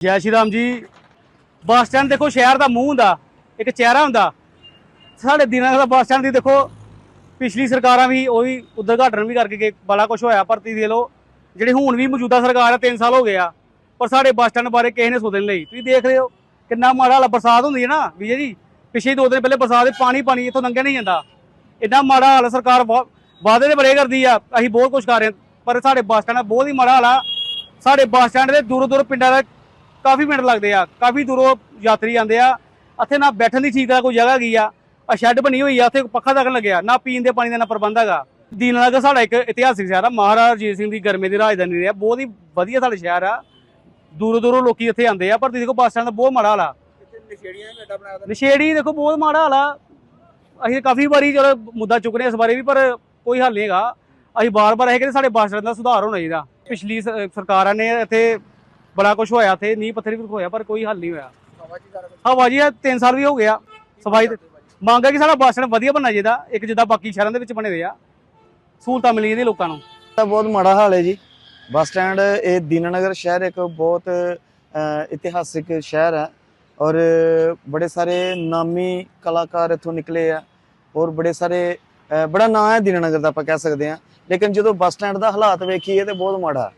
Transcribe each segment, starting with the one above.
ਜੈ Shri Ram ji. Bus stand ਦੇਖੋ, ਸ਼ਹਿਰ ਦਾ ਮੂੰਹ ਹੁੰਦਾ, ਇੱਕ ਚਿਹਰਾ ਹੁੰਦਾ। ਸਾਡੇ ਦਿਨਾਂ ਦਾ ਬੱਸ ਸਟੈਂਡ ਦੀ ਦੇਖੋ, ਪਿਛਲੀ ਸਰਕਾਰਾਂ ਵੀ ਉਹ ਵੀ ਉਦਘਾਟਨ ਵੀ ਕਰਕੇ ਗਏ, ਬੜਾ ਕੁਝ ਹੋਇਆ, ਪਰ ਤੁਸੀਂ ਦੇ ਲਓ, ਜਿਹੜੀ ਹੁਣ ਵੀ ਮੌਜੂਦਾ ਸਰਕਾਰ ਆ 3 ਸਾਲ ਹੋ ਗਏ ਆ, ਪਰ ਸਾਡੇ ਬੱਸ ਸਟੈਂਡ ਬਾਰੇ ਕਿਸੇ ਨੇ ਸੋਚਣ ਲਈ। ਤੁਸੀਂ ਦੇਖ ਰਹੇ ਹੋ, ਕਿੰਨਾ ਮਾੜਾ ਹਾਲ, ਬਰਸਾਤ ਹੁੰਦੀ ਹੈ ਨਾ, ਵਿਜੇ ਜੀ। ਪਿਛੇ ਦੋ ਦਿਨ ਪਹਿਲੇ ਬਰਸਾਤ ਦੇ ਪਾਣੀ ਪਾਣੀ ਇੱਥੋਂ ਲੰਘਿਆ ਨਹੀਂ ਜਾਂਦਾ। ਇੰਨਾ ਮਾੜਾ ਹਾਲ ਸਰਕਾਰ ਬਹੁਤ ਵਾਅਦੇ ਦੇ ਬੜੇ ਕਰਦੀ ਆ, ਅਸੀਂ ਬਹੁਤ ਕੁਝ ਕਰ ਰਹੇ ਪਰ ਸਾਡੇ ਬੱਸ ਸਟੈਂਡ ਦਾ ਬਹੁਤ ਹੀ ਮਾੜਾ ਹਾਲ ਆ ਸਾਡੇ ਬੱਸ ਸਟੈਂਡ ਦੇ ਦੂਰੋਂ ਦੂਰ ਪਿੰਡਾਂ ਦਾ ਕਾਫੀ ਮਿੰਟ ਲੱਗਦੇ ਆ ਕਾਫੀ ਦੂਰੋਂ ਯਾਤਰੀ ਆਉਂਦੇ ਆ। ਇੱਥੇ ਨਾ ਬੈਠਣ ਦੀ ਠੀਕ ਤਰ੍ਹਾਂ ਕੋਈ ਜਗ੍ਹਾ ਹੈਗੀ ਆ? ਆ ਸ਼ੈੱਡ ਬਣੀ ਹੋਈ ਆ ਉੱਥੇ ਪੱਖਾ ਤੱਕ ਲੱਗਿਆ ਨਾ ਪੀਣ ਦੇ ਪਾਣੀ ਦਾ ਨਾ ਪ੍ਰਬੰਧ ਹੈਗਾ। ਦੀਨਾਨਗਰ ਸਾਡਾ ਇੱਕ ਇਤਿਹਾਸਿਕ ਸ਼ਹਿਰ ਆ ਮਹਾਰਾਜਾ ਰਣਜੀਤ ਸਿੰਘ ਦੀ ਗਰਮੇ ਦੀ ਰਾਜਧਾਨੀ ਰਿਹਾ ਬਹੁਤ ਹੀ ਵਧੀਆ ਸਾਡਾ ਸ਼ਹਿਰ ਆ। ਦੂਰੋਂ ਦੂਰੋਂ ਲੋਕੀ ਇੱਥੇ ਆਉਂਦੇ ਆ ਪਰ ਤੁਸੀਂ ਦੇਖੋ ਬੱਸ ਸਟੈਂਡ ਦਾ ਬਹੁਤ ਮਾੜਾ ਹਾਲ ਆ। ਨਸ਼ੇੜੀਆਂ ਨੇ ਅੱਡਾ ਬਣਾਇਆ ਨਸ਼ੇੜੀ ਦੇਖੋ ਬਹੁਤ ਮਾੜਾ ਹਾਲ ਆ। ਅਸੀਂ ਕਾਫੀ ਵਾਰੀ ਚਲੋ ਮੁੱਦਾ ਚੁੱਕਨੇ ਇਸ ਬਾਰੇ ਵੀ ਪਰ ਕੋਈ ਹੱਲ ਨਹੀਂ ਹੈਗਾ। ਅਸੀਂ ਬਾਰ-ਬਾਰ ਇਹ ਕਹਿੰਦੇ ਸਾਡੇ ਬੱਸ ਸਟੈਂਡ ਦਾ ਸੁਧਾਰ ਹੋਣਾ ਚਾਹੀਦਾ। ਪਿਛਲੀ ਸਰਕਾਰਾਂ ਨੇ ਇੱਥੇ ਬੜਾ ਕੁਝ ਹੋਇਆ ਇੱਥੇ ਨੀਂਹ ਪੱਥਰ ਵੀ ਹੋਇਆ ਪਰ ਕੋਈ ਹੱਲ ਨਹੀਂ ਹੋਇਆ। ਹਵਾ ਜੀ ਸਾਰਾ ਕੁਝ ਹਵਾ ਜੀ 3 ਸਾਲ ਵੀ ਹੋ ਗਿਆ ਸਫ਼ਾਈ ਤੇ ਮੰਗ ਹੈ ਕਿ ਸਾਡਾ ਬੱਸ ਸਟੈਂਡ ਵਧੀਆ ਬਣਨਾ ਚਾਹੀਦਾ ਇੱਕ ਜਿੱਦਾਂ ਬਾਕੀ ਸ਼ਹਿਰਾਂ ਦੇ ਵਿੱਚ ਬਣੇ ਹੋਏ ਆ। ਸਹੂਲਤਾਂ ਮਿਲੀਆਂ ਨੇ ਲੋਕਾਂ ਨੂੰ। ਤਾਂ ਬਹੁਤ ਮਾੜਾ ਹਾਲ ਹੈ ਜੀ। ਬੱਸ ਸਟੈਂਡ ਇਹ ਦੀਨਾਨਗਰ ਸ਼ਹਿਰ ਇੱਕ ਬਹੁਤ ਇਤਿਹਾਸਿਕ ਸ਼ਹਿਰ ਹੈ ਔਰ ਬੜੇ ਸਾਰੇ ਨਾਮੀ ਕਲਾਕਾਰ ਇੱਥੋਂ ਨਿਕਲੇ ਆ ਔਰ ਬੜੇ ਸਾਰੇ ਬੜਾ ਨਾਂ ਹੈ ਦੀਨਾਨਗਰ ਦਾ ਆਪਾਂ ਕਹਿ ਸਕਦੇ ਹਾਂ। ਲੇਕਿਨ ਜਦੋਂ ਬੱਸ ਸਟੈਂਡ ਦਾ ਹਾਲਾਤ ਵੇਖੀਏ ਤੇ ਬਹੁਤ ਮਾੜਾ।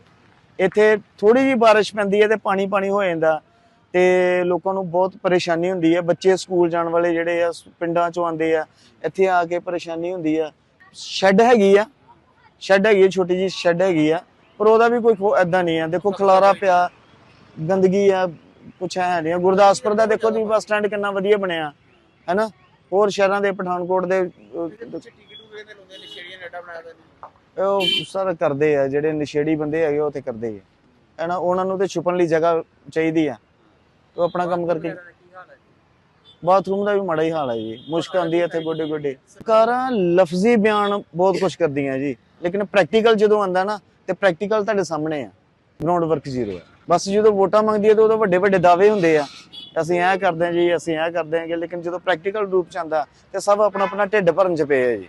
ਇੱਥੇ ਥੋੜੀ ਜਿਹੀ ਬਾਰਿਸ਼ ਪੈਂਦੀ ਹੈ ਤੇ ਪਾਣੀ ਪਾਣੀ ਹੋ ਜਾਂਦਾ ਤੇ ਲੋਕਾਂ ਨੂੰ ਬਹੁਤ ਪਰੇਸ਼ਾਨੀ ਹੁੰਦੀ ਹੈ। ਬੱਚੇ ਸਕੂਲ ਜਾਣ ਵਾਲੇ ਜਿਹੜੇ ਆ ਪਿੰਡਾਂ ਚੋਂ ਆਉਂਦੇ ਆ, ਇੱਥੇ ਆ ਕੇ ਪਰੇਸ਼ਾਨੀ ਹੁੰਦੀ ਆ। ਸ਼ੈੱਡ ਹੈਗੀ ਆ, ਸ਼ੈੱਡ ਹੈਗੀ ਛੋਟੀ ਜੀ ਸ਼ੈੱਡ ਹੈਗੀ ਆ, ਪਰ ਉਹਦਾ ਵੀ ਕੋਈ ਐਦਾਂ ਨਹੀਂ ਆ। ਦੇਖੋ ਖਲਾਰਾ ਪਿਆ, ਗੰਦਗੀ ਆ, ਕੁਛ ਹੈ ਨਹੀਂ ਆ। ਗੁਰਦਾਸਪੁਰ ਦਾ ਦੇਖੋ ਜੀ ਬੱਸ ਸਟੈਂਡ ਕਿੰਨਾ ਵਧੀਆ ਬਣਿਆ ਹੈਨਾ ਹੋਰ ਸ਼ਹਿਰਾਂ ਦੇ, ਪਠਾਨਕੋਟ ਦੇ ਟਿਕਟ ਟੂਕੇ ਦੇ ਲਾਉਂਦੇ ਨਸ਼ੇੜੀਆਂ ਨੇ ਅੱਡਾ ਬਣਾਇਆ ਉਹ ਸਰ ਕਰਦੇ ਆ ਜਿਹੜੇ ਨਸ਼ੇੜੀ ਬੰਦੇ ਹੈਗੇ ਉਹ ਤੇ ਕਰਦੇ ਆ। ਹੈਨਾ ਉਹਨਾਂ ਨੂੰ ਤੇ ਛੁਪਣ ਲਈ ਜਗ੍ਹਾ ਚਾਹੀਦੀ ਆ। ਉਹ ਆਪਣਾ ਕੰਮ ਕਰਕੇ ਬਾਥਰੂਮ ਦਾ ਵੀ ਮਾੜਾ ਹੀ ਹਾਲ ਹੈ ਜੀ। ਮੁਸ਼ਕ ਆਉਂਦੀ ਹੈ ਇੱਥੇ ਗੋਡੇ ਗੋਡੇ ਸਰਕਾਰਾਂ ਲਫ਼ਜ਼ੀ ਬਿਆਨ ਬਹੁਤ ਕੁਝ ਕਰਦੀਆਂ ਜੀ। ਲੇਕਿਨ ਪ੍ਰੈਕਟੀਕਲ ਜਦੋਂ ਆਂਦਾ ਨਾ ਤੇ ਪ੍ਰੈਕਟੀਕਲ ਤੁਹਾਡੇ ਸਾਹਮਣੇ ਆ। ਗਰਾਊਂਡ ਵਰਕ ਜ਼ੀਰੋ ਹੈ ਬਸ ਜਦੋਂ ਵੋਟਾਂ ਮੰਗਦੀ ਹੈ ਤਾਂ ਉਦੋਂ ਵੱਡੇ ਵੱਡੇ ਦਾਅਵੇ ਹੁੰਦੇ ਆ। ਅਸੀਂ ਇਹ ਕਰਦੇ ਹਾਂ ਜੀ ਅਸੀਂ ਇਹ ਕਰਦੇ ਹਾਂਗੇ ਲੇਕਿਨ ਜਦੋਂ ਪ੍ਰੈਕਟੀਕਲ ਰੂਪ ਚ ਆਂਦਾ ਤੇ ਸਭ ਆਪਣਾ ਆਪਣਾ ਢਿੱਡ ਭਰਨ ਚ ਪਏ ਆ ਜੀ।